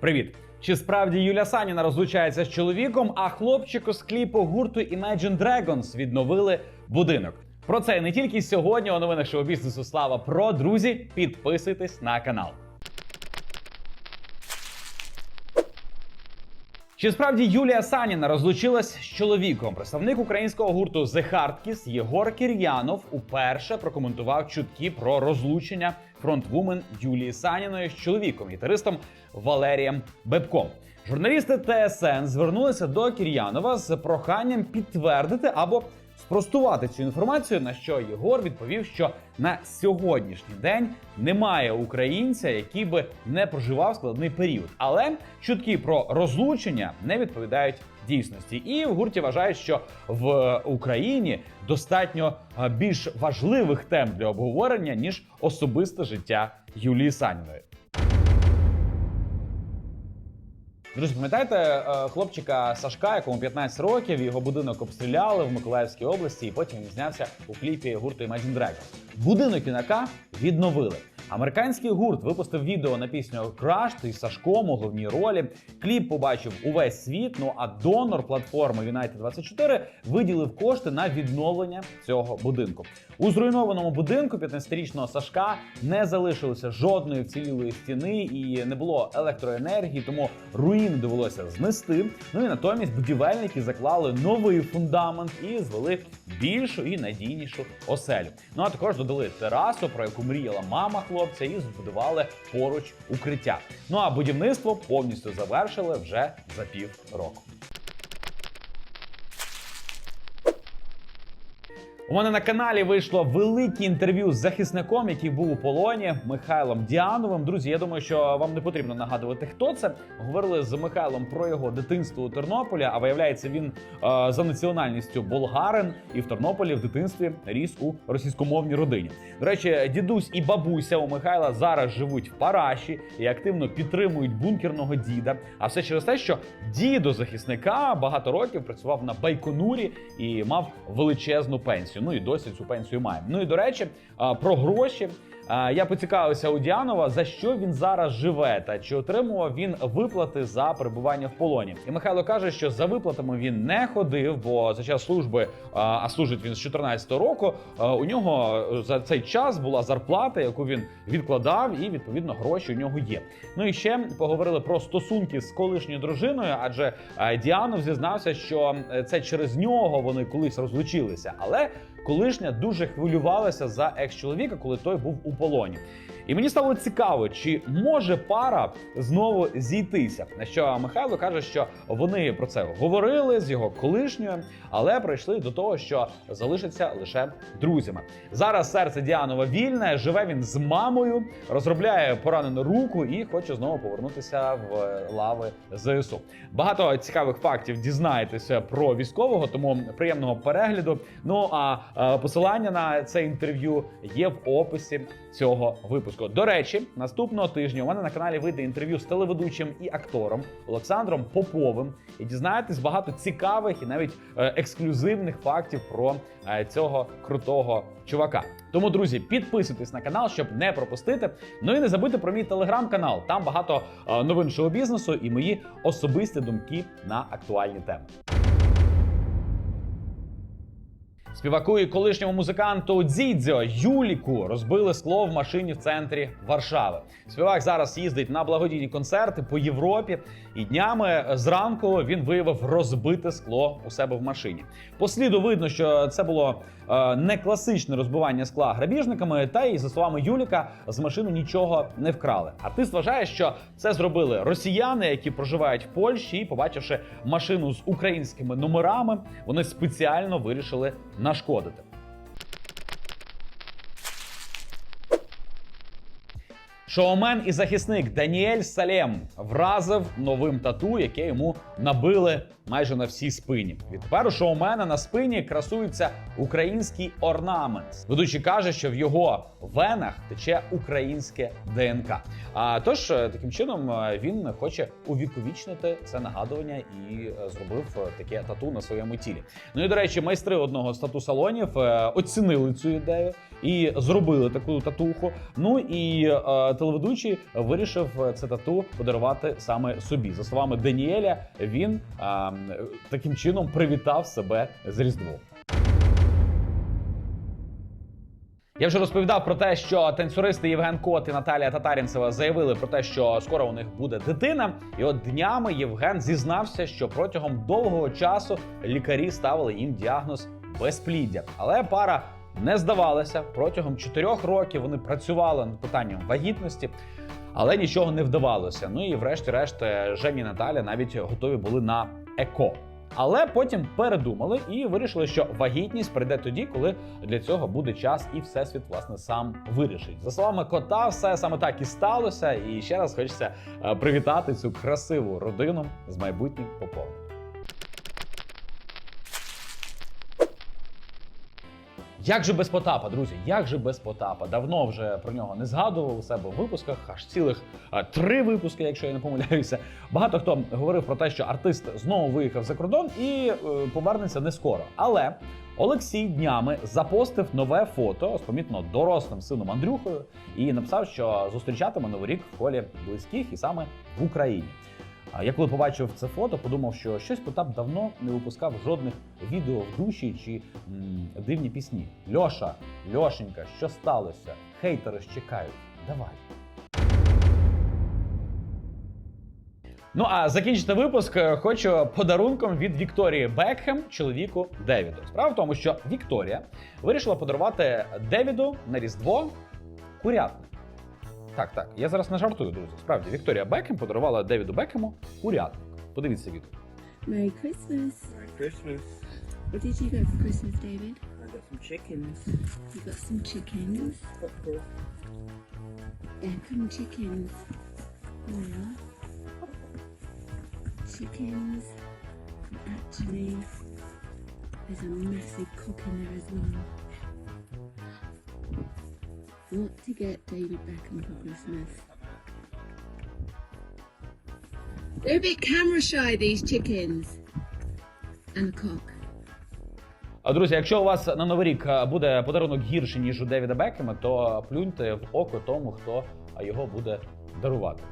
Привіт! Чи справді Юля Саніна розлучається з чоловіком, а хлопчику з кліпу гурту Imagine Dragons відновили будинок? Про це не тільки сьогодні у новинах шоу бізнесу Слава Про друзі. Підписуйтесь на канал. Чи справді Юлія Саніна розлучилась з чоловіком? Представник українського гурту The Hardkiss Єгор Кір'янов уперше прокоментував чутки про розлучення фронтвумен Юлії Саніної з чоловіком, гітаристом Валерієм Бебком. Журналісти ТСН звернулися до Кір'янова з проханням підтвердити або спростувати цю інформацію, на що Єгор відповів, що на сьогоднішній день немає українця, який би не проживав складний період. Але чутки про розлучення не відповідають дійсності. І в гурті вважають, що в Україні достатньо більш важливих тем для обговорення ніж особисте життя Юлії Саніної. Друзі, пам'ятаєте е, хлопчика Сашка, якому 15 років, його будинок обстріляли в Миколаївській області, і потім він знявся у кліпі гурту Imagine Dragons. Будинок юнака відновили. Американський гурт випустив відео на пісню Crushed із Сашком у головній ролі. Кліп побачив увесь світ. Ну а донор платформи United 24 виділив кошти на відновлення цього будинку. У зруйнованому будинку 15-річного Сашка не залишилося жодної вцілілої стіни і не було електроенергії, тому руїни довелося знести. Ну і натомість будівельники заклали новий фундамент і звели більшу і надійнішу оселю. Ну а також додали терасу, про яку мріяла мама хлопця, і збудували поруч укриття. Ну а будівництво повністю завершили вже за пів року. У мене на каналі вийшло велике інтерв'ю з захисником, який був у полоні Михайлом Діановим. Друзі, я думаю, що вам не потрібно нагадувати, хто це. Говорили з Михайлом про його дитинство у Тернополі. А виявляється, він е, за національністю болгарин і в Тернополі в дитинстві ріс у російськомовній родині. До речі, дідусь і бабуся у Михайла зараз живуть в Параші і активно підтримують бункерного діда. А все через те, що дідо захисника багато років працював на Байконурі і мав величезну пенсію. Ну і досі цю пенсію маємо. Ну і до речі, про гроші. Я поцікавився у Діанова, за що він зараз живе, та чи отримував він виплати за перебування в полоні. І Михайло каже, що за виплатами він не ходив, бо за час служби, а служить він з 14 року. У нього за цей час була зарплата, яку він відкладав, і відповідно гроші у нього є. Ну і ще поговорили про стосунки з колишньою дружиною, адже е, Діанов зізнався, що е, це через нього вони колись розлучилися, але колишня дуже хвилювалася за екс-чоловіка, коли той був у полоні. І мені стало цікаво, чи може пара знову зійтися. На що Михайло каже, що вони про це говорили з його колишньою, але прийшли до того, що залишаться лише друзями. Зараз серце Діанова вільне, живе він з мамою, розробляє поранену руку і хоче знову повернутися в лави ЗСУ. Багато цікавих фактів дізнаєтеся про військового, тому приємного перегляду. Ну а е, посилання на це інтерв'ю є в описі цього випуску. До речі, наступного тижня у мене на каналі вийде інтерв'ю з телеведучим і актором Олександром Поповим. І дізнаєтесь багато цікавих і навіть е, ексклюзивних фактів про е, цього крутого чувака. Тому, друзі, підписуйтесь на канал, щоб не пропустити. Ну і не забудьте про мій телеграм-канал. Там багато е, новин шоу-бізнесу і мої особисті думки на актуальні теми. Співаку і колишньому музиканту Дзідзьо Юліку розбили скло в машині в центрі Варшави. Співак зараз їздить на благодійні концерти по Європі, і днями зранку він виявив розбите скло у себе в машині. По сліду видно, що це було е, не класичне розбивання скла грабіжниками, та й за словами Юліка з машини нічого не вкрали. Артист вважає, що це зробили росіяни, які проживають в Польщі, і побачивши машину з українськими номерами, вони спеціально вирішили нашкодити. Шоумен і захисник Даніель Салем вразив новим тату, яке йому набили майже на всій спині. Відтепер у шоумена на спині красується український орнамент. Ведучий каже, що в його венах тече українське ДНК. А тож е, таким чином е, він хоче увіковічнити це нагадування і е, зробив таке тату на своєму тілі. Ну і до речі, майстри одного з тату салонів оцінили цю ідею і зробили таку татуху. Ну і телеведучий вирішив це тату подарувати саме собі. За словами Даніеля, він е, таким чином привітав себе з Різдвом. Я вже розповідав про те, що танцюристи Євген Кот і Наталія Татарінцева заявили про те, що скоро у них буде дитина. І от днями Євген зізнався, що протягом довгого часу лікарі ставили їм діагноз безпліддя. Але пара не здавалася. Протягом чотирьох років вони працювали над питанням вагітності. Але нічого не вдавалося. Ну і врешті-решт, Жені і Наталя навіть готові були на еко. Але потім передумали і вирішили, що вагітність прийде тоді, коли для цього буде час, і всесвіт власне сам вирішить. За словами кота, все саме так і сталося. І ще раз хочеться е, привітати цю красиву родину з майбутнім поповненням. Як же без Потапа, друзі? Як же без Потапа? Давно вже про нього не згадував у себе в випусках, аж цілих три випуски, якщо я не помиляюся. Багато хто говорив про те, що артист знову виїхав за кордон і е, повернеться не скоро. Але Олексій днями запостив нове фото з помітно дорослим сином Андрюхою і написав, що зустрічатиме новий рік в колі близьких і саме в Україні. Я коли побачив це фото, подумав, що щось Потап давно не випускав жодних відео в душі чи м, дивні пісні. Льоша, Льошенька, що сталося? Хейтери ж чекають. Давай. Ну а закінчити випуск е, хочу подарунком від Вікторії Бекхем, чоловіку Девіду. Справа в тому, що Вікторія вирішила подарувати Девіду на Різдво курятник. Так, так. Я зараз не жартую, друзі. Справді, Вікторія Бекхем подарувала Девіду Бекхему курятник. Подивіться відео. Merry Christmas. Merry Christmas. What did you get for Christmas, David? I got some chickens. You got some chickens. Beckham chickens. Yeah. Chickens. Actually, there's a massive cock in there as well. What to get David Beckham for Christmas? They're a bit camera shy, these chickens. And the cock. А друзі, якщо у вас на новий рік е, буде подарунок гірший, ніж у Девіда Бекема, то плюньте в око тому, хто його буде дарувати.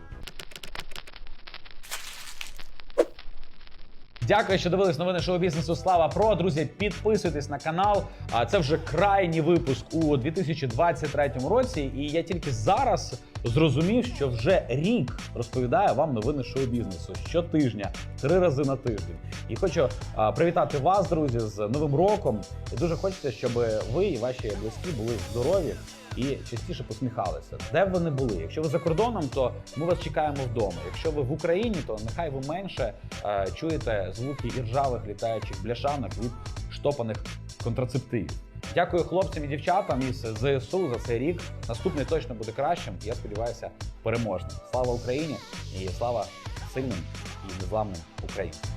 Дякую, що дивились новини шоу бізнесу. Слава Про. Друзі, підписуйтесь на канал. А це вже крайній випуск у 2023 році. І я тільки зараз зрозумів, що вже рік розповідаю вам новини шоу бізнесу щотижня, три рази на тиждень. І хочу привітати вас, друзі, з новим роком. І дуже хочеться, щоб ви і ваші близькі були здорові і частіше посміхалися. Де б ви не були? Якщо ви за кордоном, то ми вас чекаємо вдома. Якщо ви в Україні, то нехай ви менше е, чуєте звуки іржавих літаючих бляшанок від штопаних контрацептивів. Дякую хлопцям і дівчатам із ЗСУ за цей рік. Наступний точно буде кращим. Я сподіваюся, переможним. Слава Україні і слава сильним і незламним українцям.